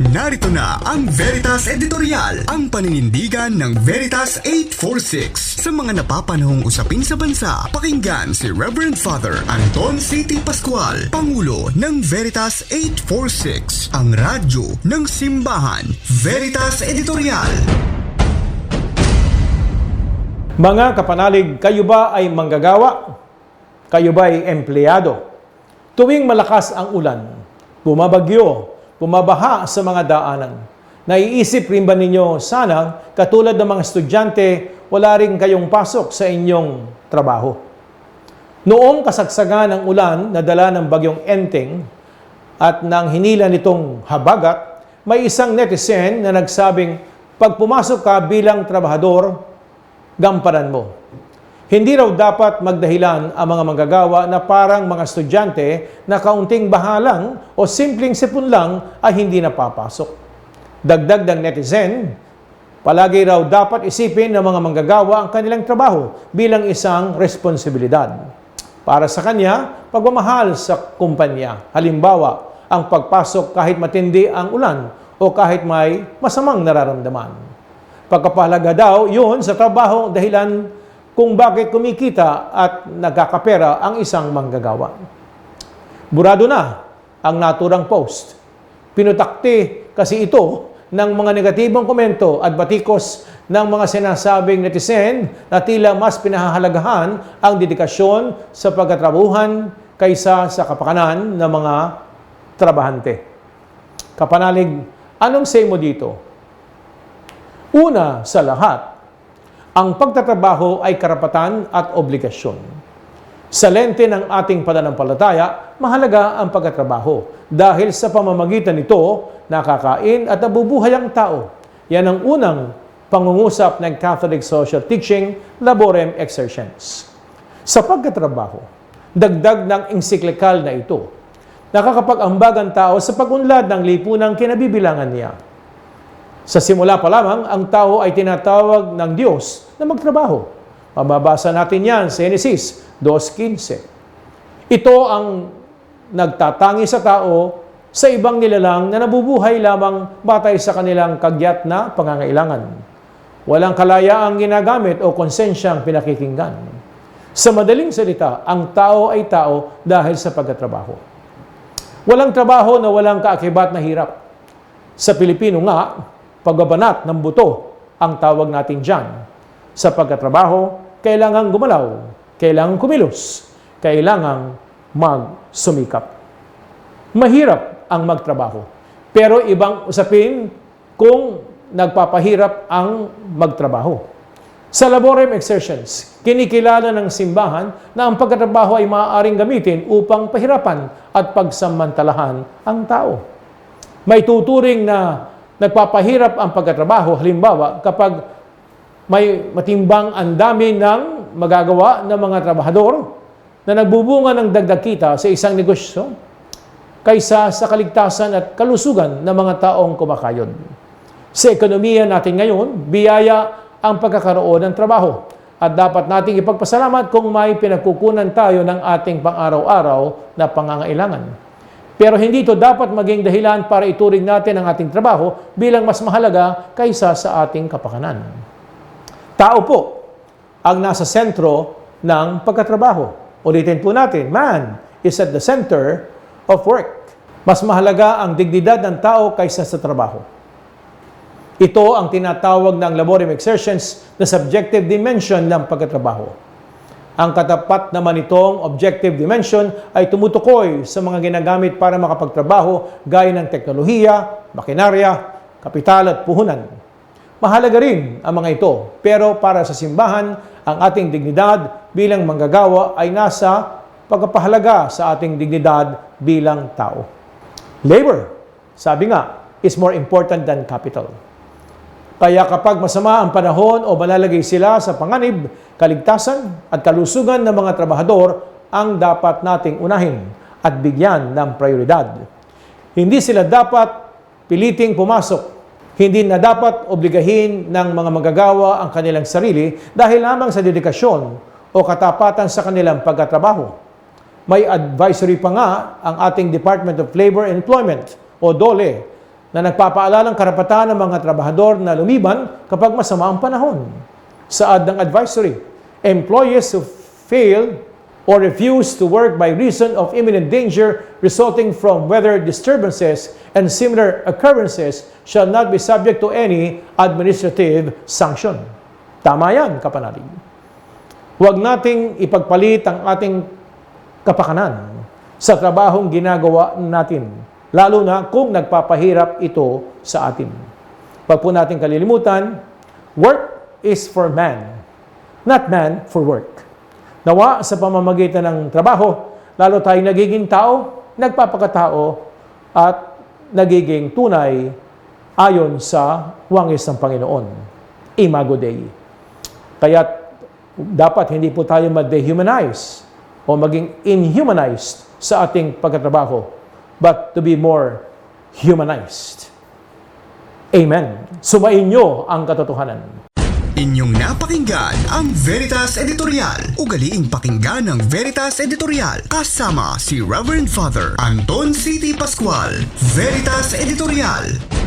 Narito na ang Veritas Editorial, ang paninindigan ng Veritas 846. Sa mga napapanahong usapin sa bansa, pakinggan si Reverend Father Anton C.T. Pascual, Pangulo ng Veritas 846, ang radyo ng simbahan. Veritas Editorial. Mga kapanalig, kayo ba ay manggagawa? Kayo ba ay empleyado? Tuwing malakas ang ulan, bumabagyo, bumabaha sa mga daanan, naiisip rin ba ninyo sana, katulad ng mga estudyante, wala rin kayong pasok sa inyong trabaho? Noong kasagsagan ng ulan na dala ng bagyong Enteng at nang hinila nitong habagat, may isang netizen na nagsabing, pag pumasok ka bilang trabahador, gampanan mo. Hindi raw dapat magdahilan ang mga manggagawa na parang mga estudyante na kaunting bahalang o simpleng sipon lang ay hindi napapasok. Dagdag ng netizen, palagi raw dapat isipin ng mga manggagawa ang kanilang trabaho bilang isang responsibilidad. Para sa kanya, pagmamahal sa kumpanya. Halimbawa, ang pagpasok kahit matindi ang ulan o kahit may masamang nararamdaman. Pagkapahalaga daw yun sa trabaho dahilan kung bakit kumikita at nagkakapera ang isang manggagawa. Burado na ang naturang post. Pinutakti kasi ito ng mga negatibong komento at batikos ng mga sinasabing netizen na tila mas pinahahalagahan ang dedikasyon sa pagkatrabuhan kaysa sa kapakanan ng mga trabahante. Kapanalig, anong say mo dito? Una sa lahat, ang pagtatrabaho ay karapatan at obligasyon. Sa lente ng ating pananampalataya, mahalaga ang pagtatrabaho dahil sa pamamagitan nito, nakakain at nabubuhay ang tao. Yan ang unang pangungusap ng Catholic Social Teaching, Laborem Exercens. Sa pagkatrabaho, dagdag ng encyclical na ito, nakakapag-ambag ang tao sa pagunlad ng lipunang kinabibilangan niya. Sa simula pa lamang, ang tao ay tinatawag ng Diyos na magtrabaho. Mababasa natin yan sa Genesis 2.15. Ito ang nagtatangi sa tao sa ibang nilalang na nabubuhay lamang batay sa kanilang kagyat na pangangailangan. Walang kalayaang ginagamit o konsensyang pinakikinggan. Sa madaling salita, ang tao ay tao dahil sa pagkatrabaho. Walang trabaho na walang kaakibat na hirap. Sa Pilipino nga, pagbabanat ng buto ang tawag natin dyan. Sa pagkatrabaho, kailangan gumalaw, kailangan kumilos, kailangan magsumikap. Mahirap ang magtrabaho. Pero ibang usapin kung nagpapahirap ang magtrabaho. Sa Laborem Exertions, kinikilala ng simbahan na ang pagkatrabaho ay maaaring gamitin upang pahirapan at pagsamantalahan ang tao. May tuturing na nagpapahirap ang pagkatrabaho. Halimbawa, kapag may matimbang ang dami ng magagawa ng mga trabahador na nagbubunga ng dagdag kita sa isang negosyo kaysa sa kaligtasan at kalusugan ng mga taong kumakayod. Sa ekonomiya natin ngayon, biyaya ang pagkakaroon ng trabaho at dapat nating ipagpasalamat kung may pinagkukunan tayo ng ating pang-araw-araw na pangangailangan. Pero hindi ito dapat maging dahilan para ituring natin ang ating trabaho bilang mas mahalaga kaysa sa ating kapakanan. Tao po ang nasa sentro ng pagkatrabaho. Ulitin po natin, man is at the center of work. Mas mahalaga ang dignidad ng tao kaysa sa trabaho. Ito ang tinatawag ng laborium exertions na subjective dimension ng pagkatrabaho. Ang katapat naman itong objective dimension ay tumutukoy sa mga ginagamit para makapagtrabaho gaya ng teknolohiya, makinarya, kapital at puhunan. Mahalaga rin ang mga ito, pero para sa simbahan, ang ating dignidad bilang manggagawa ay nasa pagpapahalaga sa ating dignidad bilang tao. Labor, sabi nga, is more important than capital. Kaya kapag masama ang panahon o malalagay sila sa panganib, kaligtasan at kalusugan ng mga trabahador ang dapat nating unahin at bigyan ng prioridad. Hindi sila dapat piliting pumasok. Hindi na dapat obligahin ng mga magagawa ang kanilang sarili dahil lamang sa dedikasyon o katapatan sa kanilang pagkatrabaho. May advisory pa nga ang ating Department of Labor and Employment o DOLE na nagpapaalalang karapatan ng mga trabahador na lumiban kapag masama ang panahon. Saad ng advisory, employees who fail or refuse to work by reason of imminent danger resulting from weather disturbances and similar occurrences shall not be subject to any administrative sanction. Tama yan, kapanalig. Huwag nating ipagpalit ang ating kapakanan sa trabahong ginagawa natin, lalo na kung nagpapahirap ito sa atin. Pag po natin kalilimutan, work is for man, not man for work. Nawa sa pamamagitan ng trabaho, lalo tayong nagiging tao, nagpapakatao, at nagiging tunay ayon sa wangis ng Panginoon. Imago Dei. Kaya dapat hindi po tayo ma-dehumanize o maging inhumanized sa ating pagkatrabaho, but to be more humanized. Amen. Sumainyo ang katotohanan. Inyong napakinggan ang Veritas Editorial. Ugaliing pakinggan ng Veritas Editorial kasama si Reverend Father Anton C.T. Pascual. Veritas Editorial.